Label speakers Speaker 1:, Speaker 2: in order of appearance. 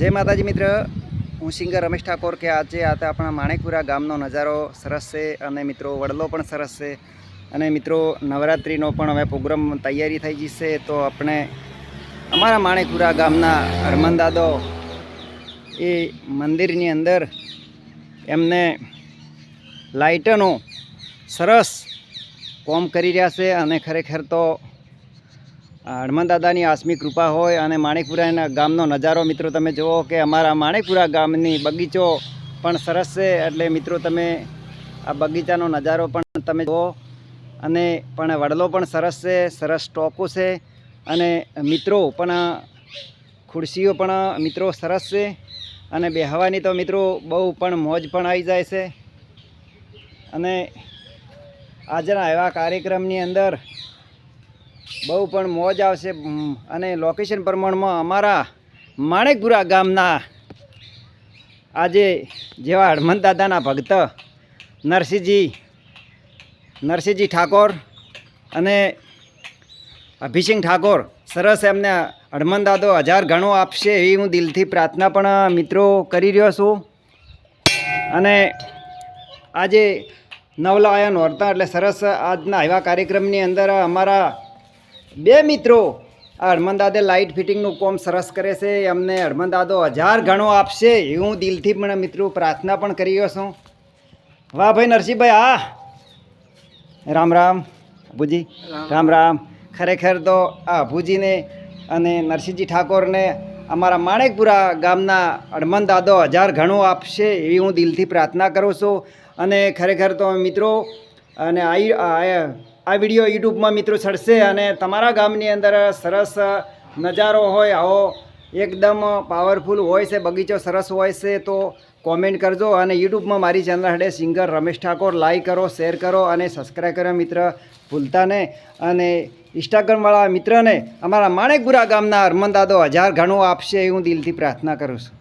Speaker 1: જય માતાજી મિત્ર. હું સિંગર રમેશ ઠાકોર કે આજે આ આપણા માણેકપુરા ગામનો નજારો સરસ છે અને મિત્રો વડલો પણ સરસ છે. અને મિત્રો નવરાત્રિનો પણ હવે પ્રોગ્રામ તૈયારી થઈ જશે તો આપણે અમારા માણેકપુરા ગામના હરમનદાદો એ મંદિરની અંદર એમને લાઇટનો સરસ કોમ કરી રહ્યા છે અને ખરેખર તો હનુમાન દાદાની આસમી કૃપા હોય અને માણેકપુરા ગામનો નજારો, મિત્રો, તમે જુઓ કે અમારા માણેકપુરા ગામની બગીચો પણ સરસ છે. એટલે, મિત્રો, તમે આ બગીચાનો નજારો પણ તમે જુઓ. અને પણ વડલો પણ સરસ છે, સરસ ટોકો છે. અને મિત્રો, પણ ખુરશીઓ પણ, મિત્રો, સરસ છે. અને બેહવાની તો, મિત્રો, બહુ પણ મોજ પણ આવી જાય છે. અને આજના એવા કાર્યક્રમની અંદર બહુ પણ મોજ આવશે. અને લોકેશન પ્રમાણમાં અમારા માણેકપુરા ગામના આજે જેવા હનુમંત દાદાના ભક્ત નરસિંહજી નરસિંહજી ઠાકોર અને અભિષેક ઠાકોર સરસ એમને હનુમાન દાદો હજાર ગણો આપશે એવી હું દિલથી પ્રાર્થના પણ મિત્રો કરી રહ્યો છું. અને આજે નવલાયન વર્તા એટલે સરસ આજના એવા કાર્યક્રમની અંદર અમારા બે મિત્રો, આ હરમનદાદે લાઇટ ફિટિંગનું કોમ સરસ કરે છે. અમને હરમનદાદો હજાર ગણો આપશે. એ હું દિલથી પણ મિત્રો પ્રાર્થના પણ કરી છું. વાહ ભાઈ નરસિંહભાઈ હા રામ રામ, અભુજી. રામ રામ. ખરેખર તો આ અભુજીને અને નરસિંહજી ઠાકોરને અમારા માણેકપુરા ગામના હડમન દાદો હજાર ઘણું આપશે એવી હું દિલથી પ્રાર્થના કરું છું. અને ખરેખર તો મિત્રો અને આ આ વીડિયો યુટ્યુબમાં મિત્રો ચડશે અને તમારા ગામની અંદર સરસ નજારો હોય, આવો એકદમ પાવરફુલ હોય છે, બગીચો સરસ હોય છે, તો કોમેન્ટ કરજો અને યુટ્યુબમાં મારી ચેનલ હડે સિંગર રમેશ ઠાકોર. લાઈક કરો શેર કરો અને સબસ્ક્રાઈબ કરો મિત્ર, ભૂલતા નહીં. અને ઇન્સ્ટાગ્રામવાળા મિત્રને અમારા માણેકપુરા ગામના હરમન દાદો હજાર ઘણું આપશે એ હું દિલથી પ્રાર્થના કરું છું.